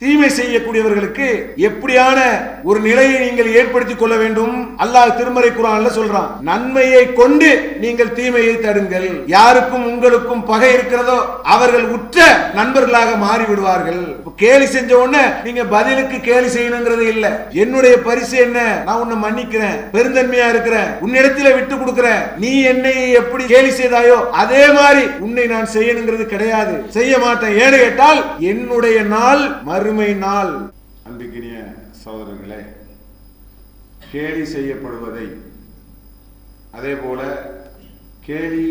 Değil தீமை செய்யக்கூடியவர்களுக்கு எப்படியான ஒரு நிலையை நீங்கள் ஏற்படுத்திக் கொள்ள வேண்டும்? அல்லாஹ் திருமறை குரான்ல சொல்றான் நன்மையை கொண்டு நீங்கள் தீமையை தடுங்கள். யாருக்கும் உங்களுக்கும் பகை இருக்கிறதோ அவர்கள் உற்ற நண்பர்களாக மாறி விடுவார்கள் கேலி செஞ்ச உடனே நீங்க பதிலுக்கு கேலி செய்யணுங்கிறது இல்ல. என்னுடைய பரிசு என்ன? நான் உன்னை மன்னிக்கிறேன். பெருந்தன்மையா இருக்கிறேன். உன்னிடத்துல விட்டு கொடுக்கிறேன். நீ என்னை எப்படி கேலி செய்தாயோ அதே மாதிரி உன்னை நான் செய்யணுங்கிறது கிடையாது. செய்ய மாட்டேன். ஏன்னு கேட்டால் என்னுடைய நாள் மறுமை நாள் அன்புக்கினிய சகோதரர்களே கேலி செய்யப்படுவதை அதே போல கேலி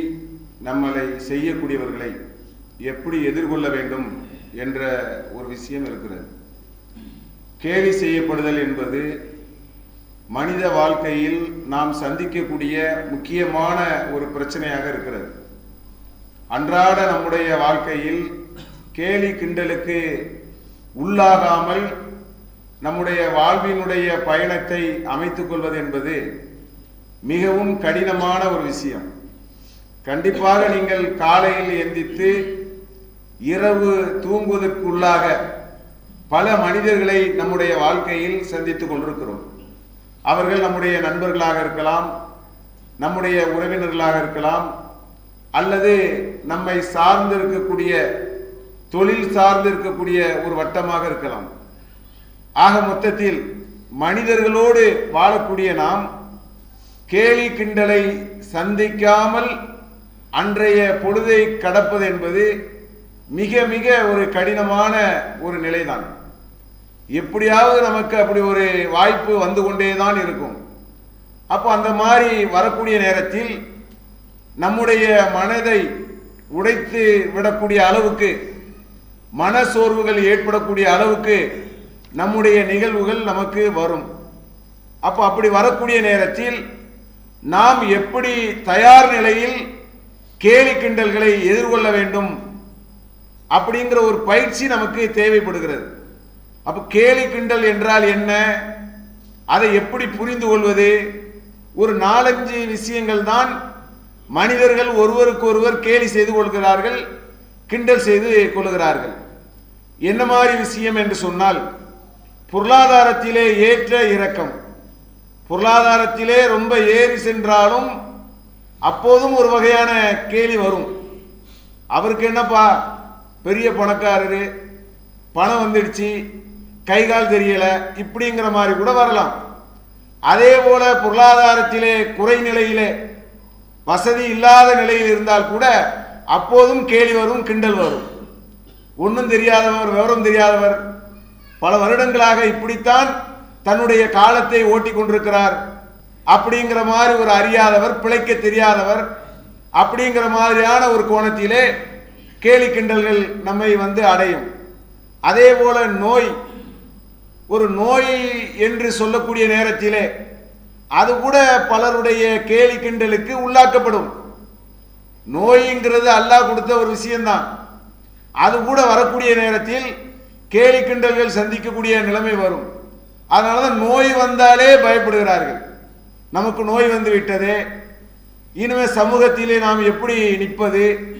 நம்மளை செய்யக்கூடியவர்களை எப்படி எதிர்கொள்ள வேண்டும் என்ற ஒரு விஷயம் இருக்கிறது. கேலி செய்யப்படுதல் என்பது மனித வாழ்க்கையில் நாம் சந்திக்கக்கூடிய முக்கியமான ஒரு பிரச்சனையாக இருக்கிறது. அன்றாட நம்முடைய வாழ்க்கையில் கேலி கிண்டலுக்கு உள்ளாகாமல் நம்முடைய வாழ்வினுடைய பயணத்தை அமைத்துக் கொள்வது என்பது மிகவும் கடினமான ஒரு விஷயம். கண்டிப்பாக நீங்கள் காலையில் எந்தித்து இரவு தூங்குவதற்குள்ளாக பல மனிதர்களை நம்முடைய வாழ்க்கையில் சந்தித்துக் கொண்டிருக்கிறோம். அவர்கள் நம்முடைய நண்பர்களாக இருக்கலாம் நம்முடைய உறவினர்களாக இருக்கலாம் அல்லது நம்மை சார்ந்து இருக்கக்கூடிய தொழில் சார்ந்து இருக்கக்கூடிய ஒரு வட்டமாக இருக்கலாம். ஆக மொத்தத்தில் மனிதர்களோடு வாழக்கூடிய நாம் கேலி கிண்டலை சந்திக்காமல் அன்றைய பொழுதை கடப்பது என்பது மிக மிக ஒரு கடினமான ஒரு நிலைதான். எப்படியாவது நமக்கு அப்படி ஒரு வாய்ப்பு வந்து கொண்டே தான் இருக்கும். அப்போ அந்த மாதிரி வரக்கூடிய நேரத்தில் நம்முடைய மனதை உடைத்து விடக்கூடிய அளவுக்கு மன சோர்வுகள் ஏற்படக்கூடிய அளவுக்கு நம்முடைய நிகழ்வுகள் நமக்கு வரும். அப்போ அப்படி வரக்கூடிய நேரத்தில் நாம் எப்படி தயார் நிலையில் கேலி கிண்டல்களை எதிர்கொள்ள வேண்டும் அப்படிங்கிற ஒரு பயிற்சி நமக்கு தேவைப்படுகிறது. அப்ப கேலி கிண்டல் என்றால் என்ன? அதை எப்படி புரிந்து கொள்வது? ஒரு நாலஞ்சு விஷயங்கள் தான் மனிதர்கள் ஒருவருக்கு ஒருவர் கேலி செய்து கொள்கிறார்கள். கிண்டல் செய்து கொள்கிறார்கள் என்ன மாதிரி விஷயம் என்று சொன்னால் பொருளாதாரத்திலே ஏற்ற இறக்கம் பொருளாதாரத்திலே ரொம்ப ஏறி சென்றாலும் அப்போதும் ஒரு வகையான கேலி வரும். அவருக்கு என்னப்பா பெரிய பணக்காரரு பணம் வந்துடுச்சு கை கால் தெரியல இப்படிங்கிற மாதிரி கூட வரலாம். அதே போல பொருளாதாரத்திலே குறைநிலையிலே வசதி இல்லாத நிலையில் இருந்தால் கூட அப்போதும் கேலி வரும் கிண்டல் வரும். ஒன்றும் தெரியாதவர் விவரம் தெரியாதவர். பல வருடங்களாக இப்படித்தான் தன்னுடைய காலத்தை ஓட்டி கொண்டிருக்கிறார். அப்படிங்கிற மாதிரி ஒரு அறியாதவர் பிழைக்க தெரியாதவர் அப்படிங்கிற மாதிரியான ஒரு கோணத்திலே கேலி கிண்டல்கள் நம்மை வந்து அடையும். அதே போல நோய் ஒரு நோய் என்று சொல்லக்கூடிய நேரத்திலே அது கூட பலருடைய கேலி கிண்டலுக்கு உள்ளாக்கப்படும். நோய்ங்கிறது அல்லாஹ் கொடுத்த ஒரு விஷயம்தான். அது கூட வரக்கூடிய நேரத்தில் கேலி கிண்டல்கள் சந்திக்கக்கூடிய நிலைமை வரும். அதனால தான் நோய் வந்தாலே பயப்படுகிறார்கள். நமக்கு நோய் வந்து விட்டது. இனிமே சமூகத்திலே நாம் எப்படி நிற்பது?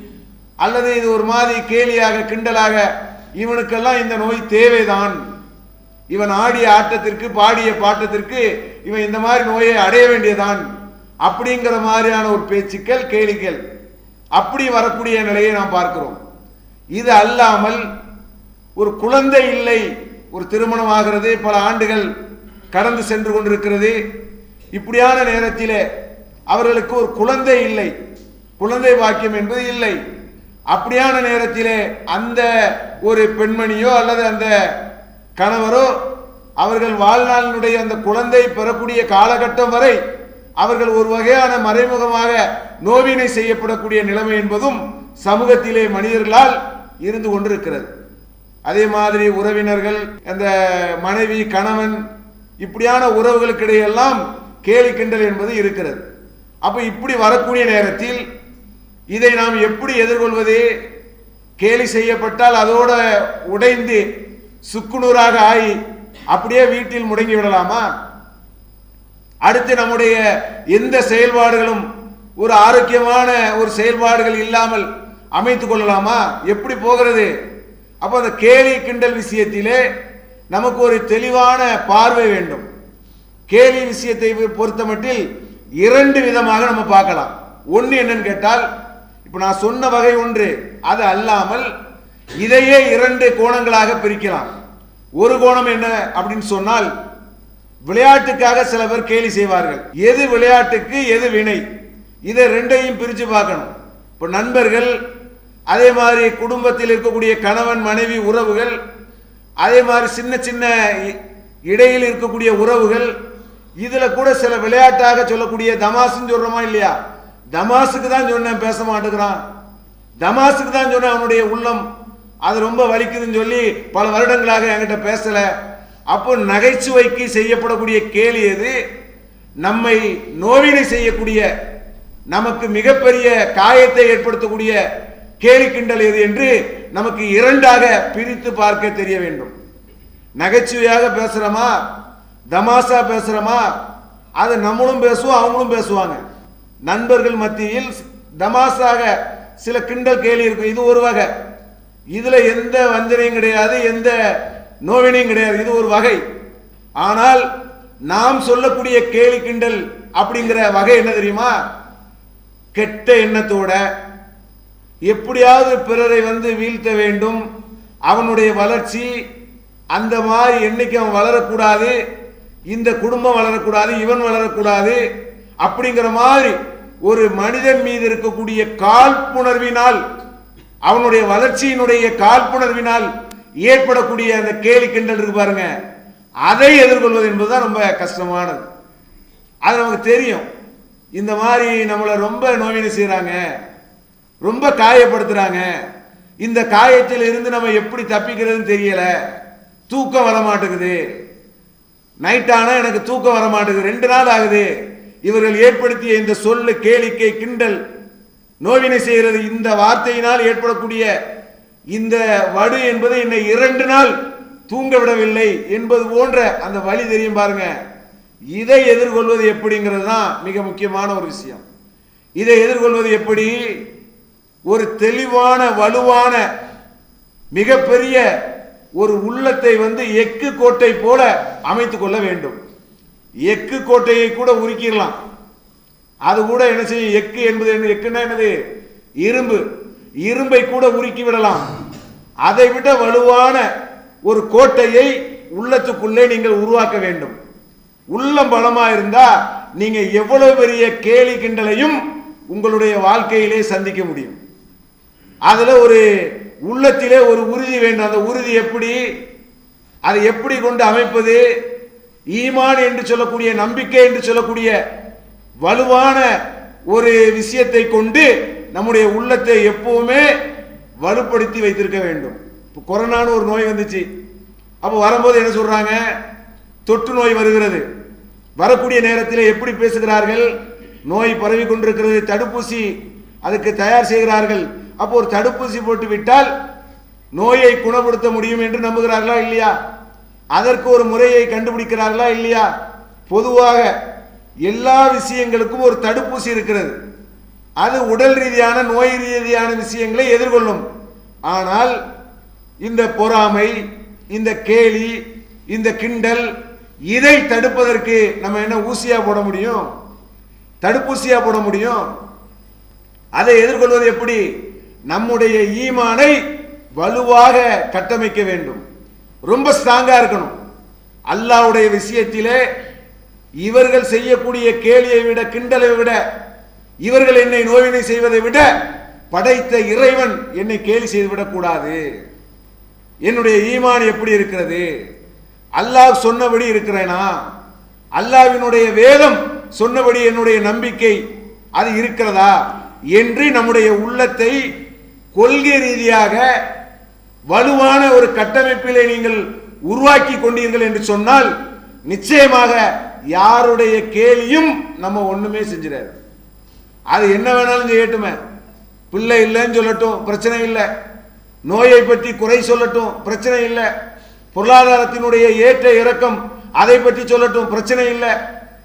அல்லது இது ஒரு மாதிரி கேலியாக கிண்டலாக இவனுக்கெல்லாம் இந்த நோய் தேவைதான். இவன் ஆடிய ஆட்டத்திற்கு பாடிய பாட்டத்திற்கு இவன் இந்த மாதிரி நோயை அடைய வேண்டியதான். அப்படிங்கிற மாதிரியான ஒரு பேச்சுக்கள் கேளிகள் அப்படி வரக்கூடிய நிலையை நாம் பார்க்கிறோம். இது அல்லாமல் ஒரு குழந்தை இல்லை ஒரு திருமணம் ஆகிறது பல ஆண்டுகள் கடந்து சென்று கொண்டிருக்கிறது. இப்படியான நேரத்திலே அவர்களுக்கு ஒரு குழந்தை இல்லை குழந்தை வாக்கியம் என்பது இல்லை. அப்படியான நேரத்திலே அந்த ஒரு பெண்மணியோ அல்லது அந்த கணவரோ அவர்கள் வாழ்நாளினுடைய அந்த குழந்தை பெறக்கூடிய காலகட்டம் வரை அவர்கள் ஒரு வகையான மறைமுகமாக நோவினை செய்யப்படக்கூடிய நிலைமை என்பதும் சமூகத்திலே மனிதர்களால் இருந்து கொண்டிருக்கிறது. அதே மாதிரி உறவினர்கள் அந்த மனைவி கணவன் இப்படியான உறவுகளுக்கிடையெல்லாம் கேலி கிண்டல் என்பது இருக்கிறது. அப்போ இப்படி வரக்கூடிய நேரத்தில் இதை நாம் எப்படி எதிர்கொள்வது? கேலி செய்யப்பட்டால் அதோட உடைந்து சுக்குநூறாக ஆகி அப்படியே வீட்டில் முடங்கி விடலாமா? அடுத்து நம்முடைய எந்த செயல்பாடுகளும் ஒரு ஆரோக்கியமான ஒரு செயல்பாடுகள் இல்லாமல் அமைத்து கொள்ளலாமா? எப்படி போகிறது? அப்போ அந்த கேலி கிண்டல் விஷயத்திலே நமக்கு ஒரு தெளிவான பார்வை வேண்டும். கேலி விஷயத்தை பொறுத்தமட்டில் இரண்டு விதமாக நம்ம பார்க்கலாம். ஒன்று என்னன்னு கேட்டால் இப்போ நான் சொன்ன வகை ஒன்று அது அல்லாமல் இதையே இரண்டு கோணங்களாக பிரிக்கலாம். ஒரு கோணம் என்ன அப்படின்னு சொன்னால் விளையாட்டுக்காக சில பேர் கேலி செய்வார்கள். எது விளையாட்டுக்கு எது வினை? இதை ரெண்டையும் பிரித்து பார்க்கணும். இப்போ நண்பர்கள் அதே மாதிரி குடும்பத்தில் இருக்கக்கூடிய கணவன் மனைவி உறவுகள் அதே மாதிரி சின்ன சின்ன இ- இடையில் இருக்கக்கூடிய உறவுகள் இதில் கூட சில விளையாட்டாக சொல்லக்கூடிய தமாசுன்னு சொல்கிறோமா இல்லையா? தமாசுக்கு தான் சொன்னேன் பேச மாட்டேங்கிறான். தமாசுக்கு தான் சொன்னேன் அவனுடைய உள்ளம். அது ரொம்ப வலிக்குதுன்னு சொல்லி பல வருடங்களாக என்கிட்ட பேசலை. அப்போ நகைச்சுவைக்கு செய்யப்படக்கூடிய கேலி எது? நம்மை நோவினை செய்யக்கூடிய நமக்கு மிகப்பெரிய காயத்தை ஏற்படுத்தக்கூடிய கேலி கிண்டல் எது என்று நமக்கு இரண்டாக பிரித்து பார்க்க தெரிய வேண்டும். நகைச்சுவையாக பேசுறோமா? தமாசா பேசுறோமா? அது நம்மளும் பேசுவோம் அவங்களும் பேசுவாங்க. நண்பர்கள் மத்தியில் தமாசாக சில கிண்டல் கேலி இருக்கும். இது ஒரு வகை. இதுல எந்த வஞ்சனையும் கிடையாது எந்த நோவினையும் கிடையாது இது ஒரு வகை. ஆனால் நாம் சொல்லக்கூடிய கேலி கிண்டல் அப்படிங்கிற வகை என்ன தெரியுமா? கெட்ட எண்ணத்தோட எப்படியாவது பிறரை வந்து வீழ்த்த வேண்டும். அவனுடைய வளர்ச்சி அந்த மாதிரி என்னைக்கு அவன் வளரக்கூடாது இந்த குடும்பம் வளரக்கூடாது இவன் வளரக்கூடாது அப்படிங்கிற மாதிரி ஒரு மனிதன் மீது இருக்கக்கூடிய காழ்ப்புணர்வினால் அவனுடைய வளர்ச்சியினுடைய காழ்ப்புணர்வினால் ஏற்படக்கூடிய அந்த கேலி கிண்டல் இருக்கு பாருங்க. அதை எதிர்கொள்வது என்பதுதான் ரொம்ப கஷ்டமானது. அது நமக்கு தெரியும். இந்த மாதிரி நம்மளை ரொம்ப நோயினை செய்கிறாங்க ரொம்ப காயப்படுத்துகிறாங்க இந்த காயத்தில் இருந்து நம்ம எப்படி தப்பிக்கிறதுன்னு தெரியலை. தூக்கம் வர மாட்டேங்குது நைட் எனக்கு தூக்கம் வர மாட்டேங்குது ரெண்டு நாள் ஆகுது. இவர்கள் ஏற்படுத்திய இந்த சொல்லு கேளிக்கை கிண்டல் நோவினை செய்கிறது இந்த வார்த்தையினால் ஏற்படக்கூடிய இந்த வடு என்பது என்னை இரண்டு நாள் தூங்க விடவில்லை என்பது போன்ற அந்த வழி தெரியும் பாருங்க. இதை எதிர்கொள்வது எப்படிங்கிறது தான் மிக முக்கியமான ஒரு விஷயம். இதை எதிர்கொள்வது எப்படி? ஒரு தெளிவான வலுவான மிகப்பெரிய ஒரு உள்ளத்தை வந்து எக்கு கோட்டை போல அமைத்து கொள்ள வேண்டும். எக்கு கோட்டையை கூட உருக்கிடலாம். அது கூட என்ன செய்யும்? எக்கு என்பது என்ன? எக்குன்னா என்னது? இரும்பு. இரும்பை கூட உருக்கி விடலாம். அதை விட வலுவான ஒரு கோட்டையை உள்ளத்துக்குள்ளே நீங்கள் உருவாக்க வேண்டும். உள்ளம் பலமா இருந்தா நீங்க எவ்வளவு பெரிய கேலி கிண்டலையும் உங்களுடைய வாழ்க்கையிலே சந்திக்க முடியும். அதுல ஒரு உள்ளத்திலே ஒரு உறுதி வேண்டும். அந்த உறுதி எப்படி? அதை எப்படி கொண்டு அமைப்பது? ஈமான் என்று சொல்லக்கூடிய நம்பிக்கை என்று சொல்லக்கூடிய வலுவான ஒரு விஷயத்தை கொண்டு நம்முடைய உள்ளத்தை எப்பவுமே வலுப்படுத்தி வைத்திருக்க வேண்டும். இப்போ கொரோனான்னு ஒரு நோய் வந்துச்சு. அப்போ வரும்போது என்ன சொல்றாங்க? தொற்று நோய் வருகிறது. வரக்கூடிய நேரத்தில் எப்படி பேசுகிறார்கள்? நோய் பரவி கொண்டிருக்கிறது தடுப்பூசி அதுக்கு தயார் செய்கிறார்கள். அப்போ ஒரு தடுப்பூசி போட்டு விட்டால் நோயை குணப்படுத்த முடியும் என்று நம்புகிறார்களா இல்லையா? அதற்கு ஒரு முறையை கண்டுபிடிக்கிறார்களா இல்லையா? பொதுவாக எல்லா விஷயங்களுக்கும் ஒரு தடுப்பூசி இருக்கிறது. அது உடல் ரீதியான நோய் ரீதியான விஷயங்களை எதிர்கொள்ளும். ஆனால் இந்த பொறாமை இந்த கேலி இந்த கிண்டல் இதை தடுப்பதற்கு நம்ம என்ன ஊசியா போட முடியும்? தடுப்பூசியா போட முடியும்? அதை எதிர்கொள்வது எப்படி? நம்முடைய ஈமானை வலுவாக கட்டமைக்க வேண்டும். ரொம்ப ஸ்ட்ராங்கா இருக்கணும். அல்லாஹ்வுடைய விஷயத்திலே இவர்கள் செய்யக்கூடிய கேலியை விட கிண்டலை விட இவர்கள் என்னை நோவினை செய்வதை விட படைத்த இறைவன் என்னை கேலி செய்துவிடக்கூடாது என்னுடைய ஈமான் எப்படி இருக்கிறது? அல்லாஹ் சொன்னபடி இருக்கிறேனா? அல்லாவினுடைய வேதம் சொன்னபடி என்னுடைய நம்பிக்கை அது இருக்கிறதா? என்று நம்முடைய உள்ளத்தை கொள்கை ரீதியாக வலுவான ஒரு கட்டமைப்பிலே நீங்கள் உருவாக்கி கொண்டீர்கள் என்று சொன்னால் நிச்சயமாக யாருடைய கேலியும் நம்ம ஒண்ணுமே செஞ்சிடாது. அது என்ன வேணாலும் செய்யட்டுமே. பிள்ளை இல்லைன்னு சொல்லட்டும் பிரச்சனை இல்லை. நோயை பற்றி குறை சொல்லட்டும் பிரச்சனை இல்லை. பொருளாதாரத்தினுடைய ஏற்ற இறக்கம் அதை பற்றி சொல்லட்டும் பிரச்சனை இல்லை.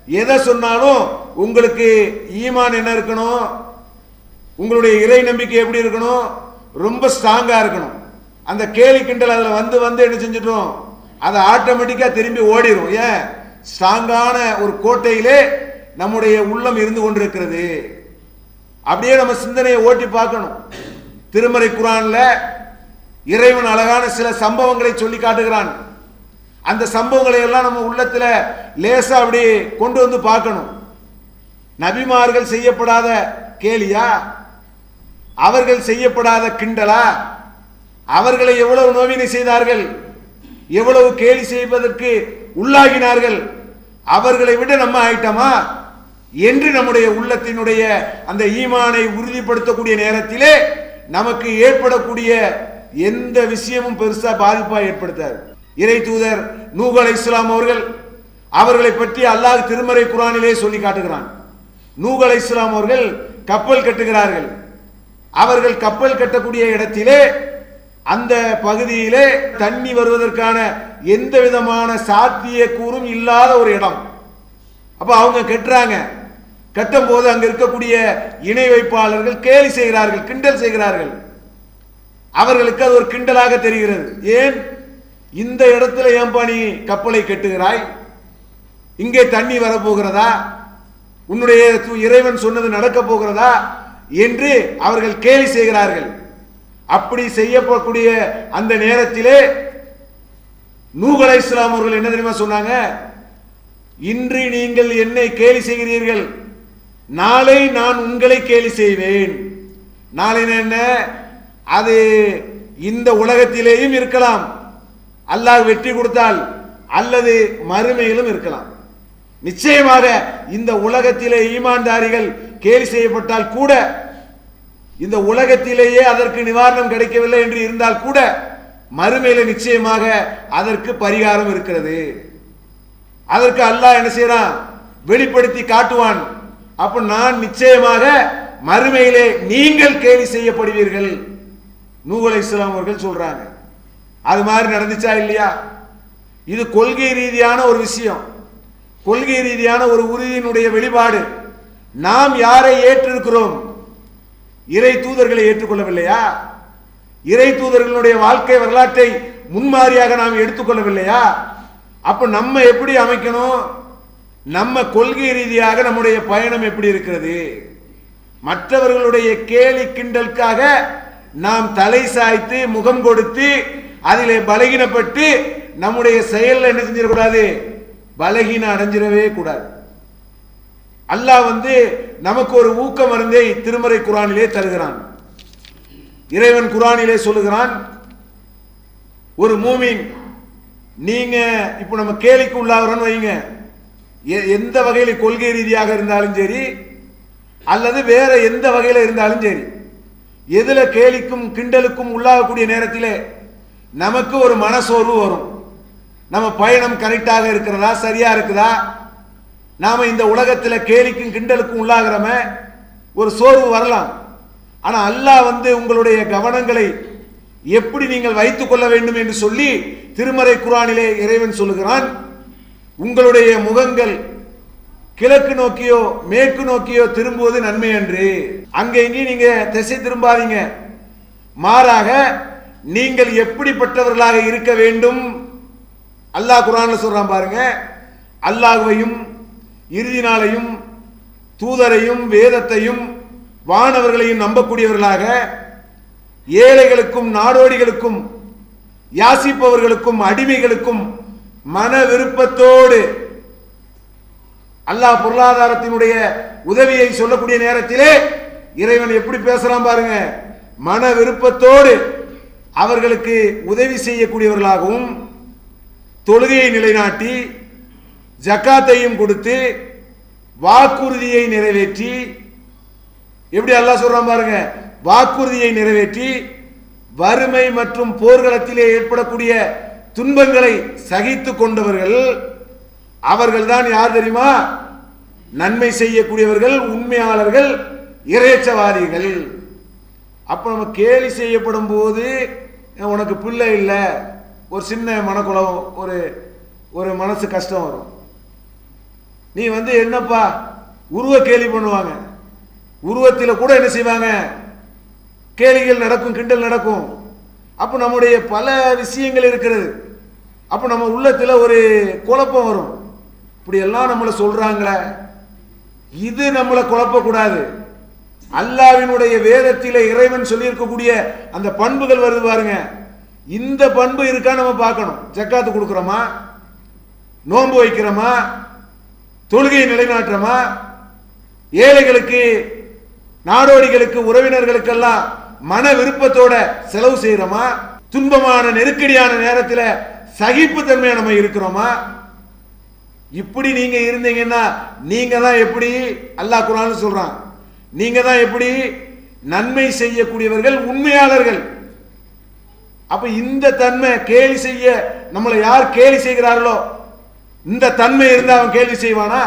எதை சொன்னாலும் உங்களுக்கு ஈமான் என்ன இருக்கணும்? உங்களுடைய இறை நம்பிக்கை எப்படி இருக்கணும்? ரொம்ப ஸ்ட்ராங்காக இருக்கணும். அந்த கேலி கிண்டல் அதில் வந்து வந்து என்ன செஞ்சிடும்? அது ஆட்டோமேட்டிக்காக திரும்பி ஓடிடும் ஏன்? ஸ்ட்ராங்கான ஒரு கோட்டையிலே நம்முடைய உள்ளம் இருந்து கொண்டிருக்கிறது. அப்படியே நம்ம சிந்தனையை ஓட்டி பார்க்கணும். திருமறை குரான்ல இறைவன் அழகான சில சம்பவங்களை சொல்லி காட்டுகிறான். அந்த சம்பவங்களை எல்லாம் நம்ம உள்ளத்துல லேசா அப்படி கொண்டு வந்து பார்க்கணும். நபிமார்கள் செய்யப்படாத கேலியா? அவர்கள் செய்யப்படாத கிண்டலா? அவர்களை எவ்வளவு நோவினை செய்தார்கள்? எவ்வளவு கேலி செய்வதற்கு உள்ளாகினார்கள்? அவர்களை விட நம்ம ஆயிட்டோமா? என்று நம்முடைய உள்ளத்தினுடைய அந்த ஈமானை உறுதிப்படுத்தக்கூடிய நேரத்திலே நமக்கு ஏற்படக்கூடிய எந்த விஷயமும் பெருசா பாதிப்பா ஏற்படுத்தாது. இறை தூதர் நூஹ் இஸ்லாம் அவர்கள் அவர்களை பற்றி அல்லாஹ் திருமறை குரானிலே சொல்லி காட்டுகிறான். நூகல் இஸ்லாம் அவர்கள் கப்பல் கட்டுகிறார்கள். அவர்கள் கப்பல் கட்டக்கூடிய இடத்திலே அந்த பகுதியிலே தண்ணி வருவதற்கான எந்த விதமான சாத்திய கூறும் இல்லாத ஒரு இடம். அப்ப அவங்க கட்டுறாங்க. கட்டும் போது அங்க இருக்கக்கூடிய இணை வைப்பாளர்கள் கேலி செய்கிறார்கள் கிண்டல் செய்கிறார்கள். அவர்களுக்கு அது ஒரு கிண்டலாக தெரிகிறது. ஏன்? இந்த இடத்துல ஏன்பா நீ கப்பலை கட்டுகிறாய்? இங்கே தண்ணி வரப்போகிறதா? உன்னுடைய இறைவன் சொன்னது நடக்க போகிறதா? என்று அவர்கள் கேலி செய்கிறார்கள். அப்படி செய்யப்படக்கூடிய அந்த நேரத்திலே நூகலை இஸ்லாம் அவர்கள் என்ன தெரியுமா சொன்னாங்க? இன்று நீங்கள் என்னை கேலி செய்கிறீர்கள். நாளை நான் உங்களை கேலி செய்வேன். நாளை என்ன? அது இந்த உலகத்திலேயும் இருக்கலாம். அல்லாஹ் வெற்றி கொடுத்தால் அல்லது மறுமையிலும் இருக்கலாம். நிச்சயமாக இந்த உலகத்திலே ஈமான்தாரிகள் கேலி செய்யப்பட்டால் கூட இந்த உலகத்திலேயே அதற்கு நிவாரணம் கிடைக்கவில்லை என்று இருந்தால் கூட மறுமையில நிச்சயமாக அதற்கு பரிகாரம் இருக்கிறது. அதற்கு அல்லாஹ் என்ன செய்யறான் வெளிப்படுத்தி காட்டுவான். அப்ப நான் நிச்சயமாக மறுமையிலே நீங்கள் கேலி செய்யப்படுவீர்கள். நூஹ் இஸ்லாம் அவர்கள் சொல்றாங்க. அது மாதிரி நடந்துச்சா இல்லையா? இது கொள்கை ரீதியான ஒரு விஷயம். கொள்கை ரீதியான ஒரு உறுதியினுடைய வெளிப்பாடு. நாம் யாரை ஏற்றிருக்கிறோம்? இறை தூதர்களை ஏற்றுக்கொள்ளவில்லையா? இறை தூதர்களுடைய வாழ்க்கை வரலாற்றை முன்மாதிரியாக நாம் எடுத்துக்கொள்ளவில்லையா? அப்ப நம்ம எப்படி அமைக்கணும்? நம்ம கொள்கை ரீதியாக நம்முடைய பயணம் எப்படி இருக்கிறது? மற்றவர்களுடைய கேலி கிண்டலுக்காக நாம் தலை சாய்த்து முகம் கொடுத்து அதிலே பலகீனப்பட்டு நம்முடைய செயலில் என்ன செஞ்சிடக்கூடாது? பலகீனம் அடைஞ்சிடவே கூடாது. அல்லாஹ் வந்து நமக்கு ஒரு ஊக்க மருந்தை திருமறை குரானிலே தருகிறான். இறைவன் குரானிலே சொல்லுகிறான் ஒரு மூமின் நீங்க இப்போ நம்ம கேலிக்கு உள்ளாகிறோன்னு வைங்க. எந்த வகையில் கொள்கை ரீதியாக இருந்தாலும் சரி அல்லது வேற எந்த வகையில் இருந்தாலும் சரி எதில் கேலிக்கும் கிண்டலுக்கும் உள்ளாகக்கூடிய நேரத்தில் நமக்கு ஒரு மனசோர்வு வரும். நம்ம பயணம் கரெக்டாக இருக்கிறதா சரியா இருக்குதா? நாம இந்த உலகத்தில் கேலிக்கும் கிண்டலுக்கும் உள்ளாகிறம ஒரு சோர்வு வரலாம். ஆனால் அல்லாஹ் வந்து உங்களுடைய கவனங்களை எப்படி நீங்கள் வைத்துக் கொள்ள வேண்டும் என்று சொல்லி திருமறை குரானிலே இறைவன் சொல்லுகிறான். உங்களுடைய முகங்கள் கிழக்கு நோக்கியோ மேற்கு நோக்கியோ திரும்புவது நன்மை அன்று அங்கே இங்கேயும் நீங்க திசை திரும்பாதீங்க. மாறாக நீங்கள் எப்படிப்பட்டவர்களாக இருக்க வேண்டும்? அல்லாஹ் குரான்ல சொல்றான் பாருங்க அல்லாஹுவையும் இறுதி நாளையும் தூதரையும் வேதத்தையும் வானவர்களையும் நம்பக்கூடியவர்களாக ஏழைகளுக்கும் நாடோடிகளுக்கும் யாசிப்பவர்களுக்கும் அடிமைகளுக்கும் மன விருப்பத்தோடு அல்லாஹ் பொருளாதாரத்தினுடைய உதவியை சொல்லக்கூடிய நேரத்திலே இறைவன் எப்படி பேசலாம் பாருங்க. மன விருப்பத்தோடு அவர்களுக்கு உதவி செய்யக்கூடியவர்களாகவும் தொழுகையை நிலைநாட்டி ஜக்காத்தையும் கொடுத்து வாக்குறுதியை நிறைவேற்றி எப்படி அல்லாஹ் சொல்றான் பாருங்க. வாக்குறுதியை நிறைவேற்றி வறுமை மற்றும் போர்க்களத்திலே ஏற்படக்கூடிய துன்பங்களை சகித்து கொண்டவர்கள் அவர்கள்தான் யார் தெரியுமா? நன்மை செய்யக்கூடியவர்கள் உண்மையாளர்கள் இறைச்சவாதிகள். அப்ப நம்ம கேலி செய்யப்படும் போது உனக்கு பிள்ளை இல்லை ஒரு சின்ன மனக்குளம் ஒரு ஒரு மனசு கஷ்டம் வரும். நீ வந்து என்னப்பா உருவ கேலி பண்ணுவாங்க. உருவத்தில் கூட என்ன செய்வாங்க? கேலிகள் நடக்கும் கிண்டல் நடக்கும். அப்போ நம்முடைய பல விஷயங்கள் இருக்கிறது. அப்போ நம்ம உள்ளத்தில் ஒரு குழப்பம் வரும். இப்படி எல்லாம் நம்மளை சொல்கிறாங்களே இது நம்மளை குழப்பக்கூடாது. அல்லாவினுடைய வேதத்தில் இறைவன் சொல்லியிருக்கக்கூடிய அந்த பண்புகள் வருது பாருங்க. இந்த பண்பு இருக்கா நம்ம பார்க்கணும். ஜக்காத்து கொடுக்குறோமா? நோன்பு வைக்கிறோமா? தொழுகையை நிலைநாட்டுறோமா? ஏழைகளுக்கு நாடோடிகளுக்கு உறவினர்களுக்கெல்லாம் மன விருப்பத்தோட செலவு செய்கிறோமா துன்பமான நெருக்கடியான நேரத்தில் சகிப்புத்தன்மையா நம்ம இருக்கிறோமா? இப்படி நீங்க இருந்தீங்கன்னா நீங்க தான் எப்படி அல்லாஹ் குரான் சொல்றான். நீங்க தான் எப்படி நன்மை செய்யக்கூடியவர்கள் உண்மையாளர்கள். அப்ப இந்த தன்மை கேலி செய்ய நம்மளை யார் கேலி செய்கிறார்களோ இந்த தன்மை இருந்தால் அவன் கேலி செய்வானா?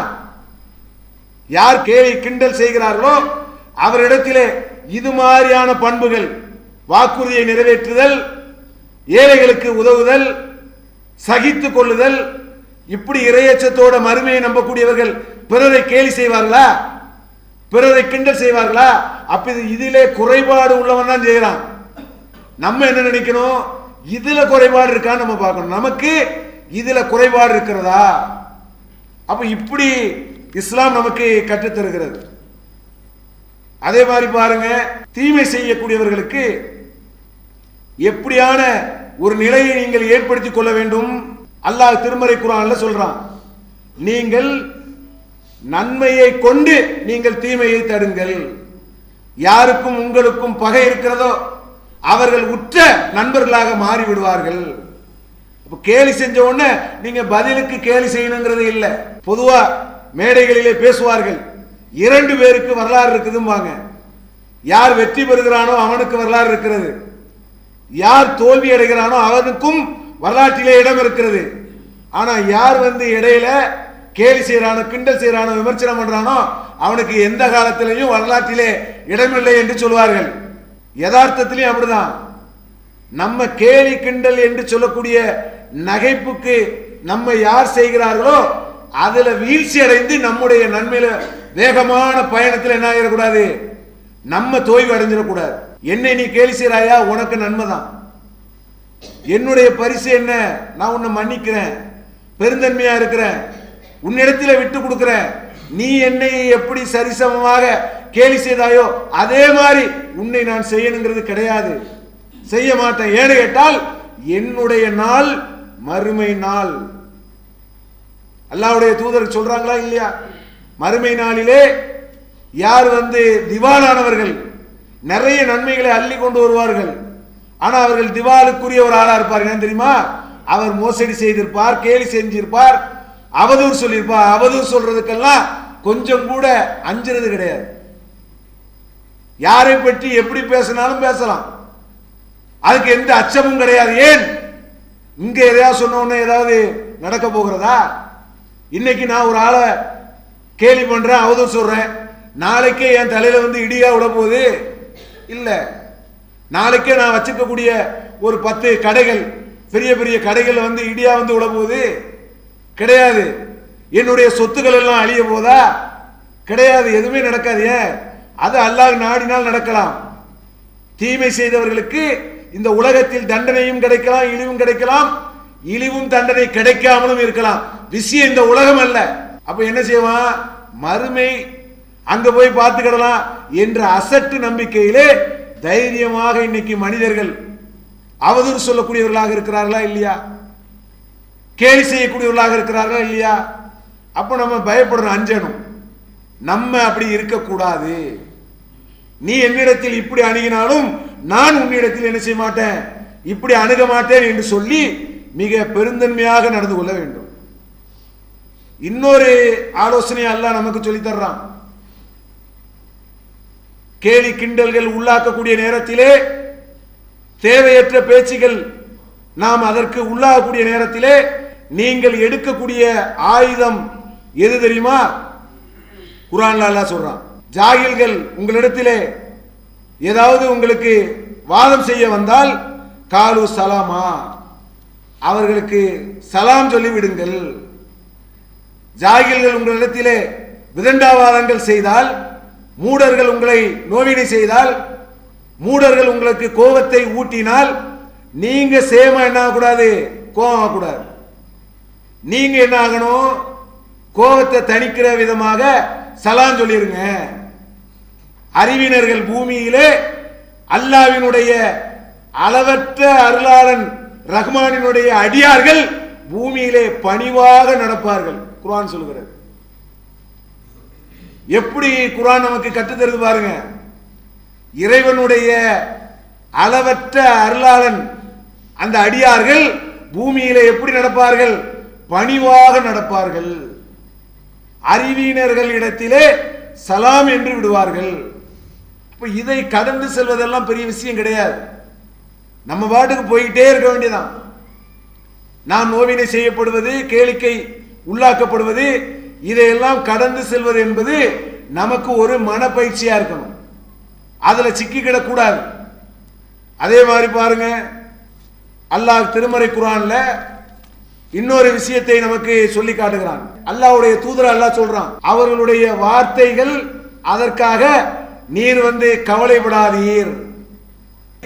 யார் கேலி கிண்டல் செய்கிறார்களோ அவரிடத்திலே இது மாதிரியான பண்புகள் வாக்குறுதியை நிறைவேற்றுதல் ஏழைகளுக்கு உதவுதல் சகித்து கொள்ளுதல் இப்படி இரையச்சத்தோட மறுமையை நம்பக்கூடியவர்கள் பிறரை கேலி செய்வார்களா? பிறரை கிண்டல் செய்வார்களா? அப்ப இது இதிலே குறைபாடு உள்ளவன் தான் செய்யறான் நம்ம என்ன நினைக்கணும்? இதுல குறைபாடு இருக்கான்னு நம்ம பார்க்கணும். நமக்கு இதுல குறைபாடு இருக்கிறதா? அப்ப இப்படி இஸ்லாம் நமக்கு கற்றுத்தருகிறது. அதே மாதிரி பாருங்க தீமை செய்யக்கூடியவர்களுக்கு எப்படியான ஒரு நிலையை நீங்கள் ஏற்படுத்திக் கொள்ள வேண்டும். அல்லாஹ் திருமறை குரான்ல சொல்றான் நீங்கள் நன்மையை கொண்டு நீங்கள் தீமையை தருங்கள் யாருக்கும் உங்களுக்கும் பகை இருக்கிறதோ அவர்கள் உற்ற நண்பர்களாக மாறி விடுவார்கள் கேலி செஞ்ச உடனே நீங்க பதிலுக்கு கேலி செய்யணுங்கிறது இல்லை. பொதுவா மேடைகளிலே பேசுவார்கள் இரண்டு பேருக்கு வரலாறு இருக்குதும்பாங்க. யார் வெற்றி பெறுகிறானோ அவனுக்கு வரலாறு இருக்கிறது. யார் தோல்வி அடைகிறானோ அவனுக்கும் வரலாற்றிலே இடம் இருக்கிறது. ஆனா யார் வந்து இடையில கேலி செய்யறானோ கிண்டல் செய்யறானோ விமர்சனம் பண்றானோ அவனுக்கு எந்த காலத்திலையும் வரலாற்றிலே இடமில்லை என்று சொல்வார்கள். யதார்த்தத்திலையும் அப்படிதான். நம்ம கேலி கிண்டல் என்று சொல்லக்கூடிய நகைப்புக்கு நம்ம யார் செய்கிறார்களோ அதுல வீழ்ச்சி அடைந்து நம்முடைய நன்மையில வேகமான பயணத்தில் என்ன ஆகிடக்கூடாது நம்ம தோய்வு அடைஞ்சிடக்கூடாது. என்னை நீ கேலி செய்கிறாயா உனக்கு நன்மை தான் என்னுடைய பரிசு என்ன? நான் உன்னை மன்னிக்கிறேன். பெருந்தன்மையாக இருக்கிறேன். உன்னிடத்தில் விட்டு கொடுக்குறேன். நீ என்னை எப்படி சரிசமமாக கேலி செய்தாயோ அதே மாதிரி உன்னை நான் செய்யணுங்கிறது கிடையாது. செய்ய மாட்டேன். ஏன்னு கேட்டால் என்னுடைய நாள் மறுமை நாள். அல்லாவுடைய தூதர் சொல்றாங்களா இல்லையா? மறுமை நாளிலே யார் வந்து திவாலானவர்கள் நிறைய நன்மைகளை அள்ளி கொண்டு வருவார்கள். ஆனால் அவர்கள் திவாலுக்குரிய ஒரு ஆளாக இருப்பார். என்ன தெரியுமா? அவர் மோசடி செய்திருப்பார் கேலி செஞ்சிருப்பார். அவதூறு சொல்லியிருப்பார். அவதூறு சொல்றதுக்கெல்லாம் கொஞ்சம் கூட அஞ்சுறது கிடையாது. யாரை பற்றி எப்படி பேசினாலும் பேசலாம். அதுக்கு எந்த அச்சமும் கிடையாது. ஏன்? இங்க எதையாவது சொன்ன ஏதாவது நடக்க போகிறதா? இன்னைக்கு நான் ஒரு ஆளை கேலி பண்றேன் அவதூறு சொல்றேன். நாளைக்கே என் தலையில வந்து இடியா விட போகுது. இல்லை. நாளைக்கே நான் வச்சுக்கக்கூடிய ஒரு பத்து கடைகள் பெரிய பெரிய கடைகள் வந்து இடியா வந்து விட போகுது கிடையாது. என்னுடைய சொத்துக்கள் எல்லாம் அழிய போதா? கிடையாது எதுவுமே நடக்காது. ஏன்? அது அல்லாஹ் நாடினால் நடக்கலாம். தீமை செய்தவர்களுக்கு இந்த உலகத்தில் தண்டனையும் கிடைக்கலாம் இழிவும் கிடைக்கலாம். இழிவும் தண்டனை கிடைக்காமலும் இருக்கலாம். விஷயம் இந்த உலகம் அல்ல. அப்ப என்ன செய்வான்? மறுமை அங்க போய் பார்த்துக்கிடலாம் என்ற அசட்டு நம்பிக்கையிலே தைரியமாக இன்னைக்கு மனிதர்கள் அவதூறு சொல்லக்கூடியவர்களாக இருக்கிறார்களா இல்லையா? கேலி செய்யக்கூடியவர்களாக இருக்கிறார்களா இல்லையா? அப்ப நம்ம பயப்படணும் அஞ்சணும். நம்ம அப்படி இருக்கக்கூடாது. நீ என்னிடத்தில் இப்படி அணுகினாலும் நான் உன்னிடத்தில் என்ன செய்ய மாட்டேன்? இப்படி அணுக மாட்டேன் என்று சொல்லி மிக பெருந்தன்மையாக நடந்து கொள்ள வேண்டும். இன்னொரு ஆலோசனை அல்ல நமக்கு சொல்லித் தர்றான். கேலி கிண்டல்கள் உள்ளாக்கக்கூடிய நேரத்திலே தேவையற்ற பேச்சுகள் நாம் அதற்கு உள்ளாகக்கூடிய நேரத்திலே நீங்கள் எடுக்கக்கூடிய ஆயுதம் எது தெரியுமா? குரான்ல அல்லாஹ் சொல்றான். ஜாகில்கள் உங்களிடத்திலே ஏதாவது உங்களுக்கு வாதம் செய்ய வந்தால் காலு சலாமா அவர்களுக்கு சலாம் சொல்லிவிடுங்கள். ஜாகில்கள் உங்களிடத்திலே விதண்டாவாதங்கள் செய்தால் மூடர்கள் உங்களை நோவினை செய்தால் மூடர்கள் உங்களுக்கு கோபத்தை ஊட்டினால் நீங்க சேம என்ன ஆகக்கூடாது கோவம் ஆகக்கூடாது. நீங்க என்ன ஆகணும் கோபத்தை தணிக்கிற விதமாக சலான் சொல்லிருங்க. அறிவினர்கள் பூமியிலே அல்லாவினுடைய அளவற்ற அருளாளன் ரஹ்மானினுடைய அடியார்கள் பூமியிலே பணிவாக நடப்பார்கள். குரான் சொல்கிறது எப்படி குரான் நமக்கு கற்றுத்தருது பாருங்க. இறைவனுடைய அளவற்ற அருளாளன் அந்த அடியார்கள் பூமியில எப்படி நடப்பார்கள்? பணிவாக நடப்பார்கள். அறிவியினர்கள் இடத்திலே சலாம் என்று விடுவார்கள். இப்ப இதை கடந்து செல்வதெல்லாம் பெரிய விஷயம் கிடையாது. நம்ம பாட்டுக்கு போய்கிட்டே இருக்க வேண்டியதான் நாம் நோவினை செய்யப்படுவது கேளிக்கை உள்ளாக்கப்படுவது இதையெல்லாம் கடந்து செல்வது என்பது நமக்கு ஒரு மனப்பயிற்சியா இருக்கணும். அதுல சிக்கிக்கிடக் கூடாது அதே மாதிரி பாருங்க அல்லாஹ் திருமறை குரான்ல இன்னொரு விஷயத்தை நமக்கு சொல்லி காட்டுகிறான். அல்லாஹ்வுடைய தூதர் அல்லாஹ் சொல்றான் அவர்களுடைய வார்த்தைகள் அதற்காக நீர் வந்து கவலைப்படாதீர்.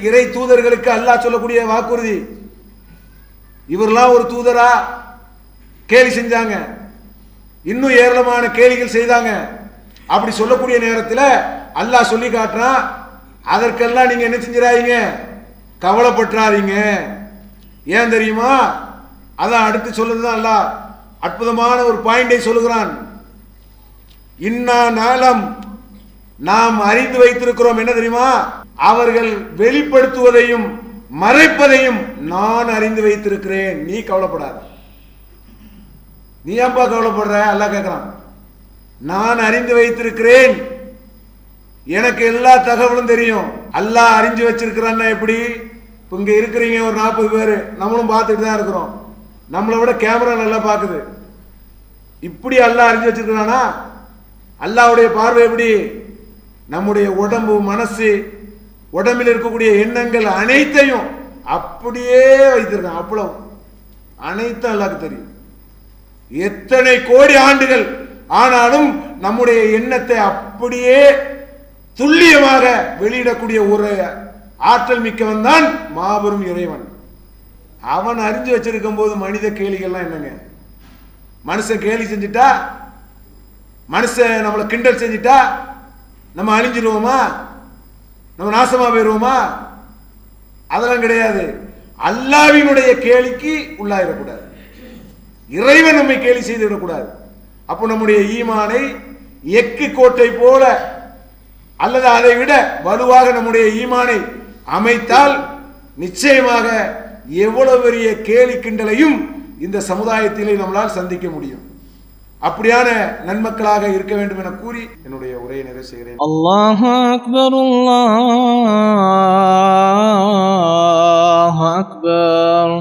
இறை தூதர்களுக்கு அல்லாஹ் சொல்லக்கூடிய வாக்குறுதி இவரெல்லாம் ஒரு தூதரா? கேலி செஞ்சாங்க. இன்னும் ஏராளமான கேலிகள் செய்தாங்க. அப்படி சொல்லக்கூடிய நேரத்தில் அல்லாஹ் சொல்லி காட்டுறான் அதற்கெல்லாம் நீங்க என்ன செஞ்சிடாதீங்க. கவலைப்பட்டுறாதீங்க. ஏன் தெரியுமா? அதான் அடுத்து சொல்லுதுதான் அல்லாஹ். அற்புதமான ஒரு பாயிண்டை சொல்லுகிறான். இன்னா நாளம் நாம் அறிந்து வைத்திருக்கிறோம். என்ன தெரியுமா? அவர்கள் வெளிப்படுத்துவதையும் மறைப்பதையும் நான் அறிந்து வைத்திருக்கிறேன். நீ கவலைப்படாத. நீ ஏன்பா கவலைப்படுற? அல்லாஹ் கேட்குறான் நான் அறிந்து வைத்திருக்கிறேன். எனக்கு எல்லா தகவலும் தெரியும். அல்லாஹ் அறிஞ்சு வச்சிருக்கிறான்னா எப்படி? இப்போ இங்கே இருக்கிறீங்க ஒரு நாற்பது பேர். நம்மளும் பார்த்துட்டு தான் இருக்கிறோம். நம்மளை விட கேமரா நல்லா பார்க்குது. இப்படி அல்லாஹ் அறிஞ்சு வச்சிருக்கிறானா? அல்லாவுடைய பார்வை எப்படி? நம்முடைய உடம்பு மனசு உடம்பில் இருக்கக்கூடிய எண்ணங்கள் அனைத்தையும் அப்படியே வைத்திருக்கான். அவ்வளவு. அனைத்தும் எல்லாருக்கும் தெரியும். எத்தனை கோடி ஆண்டுகள் ஆனாலும் நம்முடைய எண்ணத்தை அப்படியே துல்லியமாக வெளியிடக்கூடிய ஒரு ஆற்றல் மிக்கவன் தான் மாபெரும் இறைவன். அவன் அறிஞ்சு வச்சிருக்கும் போது மனித கேலிகள்லாம் என்னங்க? மனுஷன் கேலி செஞ்சுட்டா? மனுஷன் நம்மளை கிண்டல் செஞ்சுட்டா? நம்ம அழிஞ்சிருவோமா? நம்ம நாசமா போயிருவோமா? அதெல்லாம் கிடையாது. அல்லாவினுடைய கேலிக்கு உள்ளாயிடக்கூடாது இறைவன் நம்மை கேலி செய்துவிடக்கூடாது. அப்போ நம்முடைய ஈமானை எக்கு கோட்டை போல அல்லது அதை விட வலுவாக நம்முடைய ஈமானை அமைத்தால் நிச்சயமாக எவ்வளவு பெரிய கேலி கிண்டலையும் இந்த சமுதாயத்திலே நம்மளால் சந்திக்க முடியும். அப்படியான நன்மக்களாக இருக்க வேண்டும் என கூறி என்னுடைய உரையை நிறைவு செய்கிறேன். அல்லாஹ் அக்பர் அல்லாஹ் அக்பர்.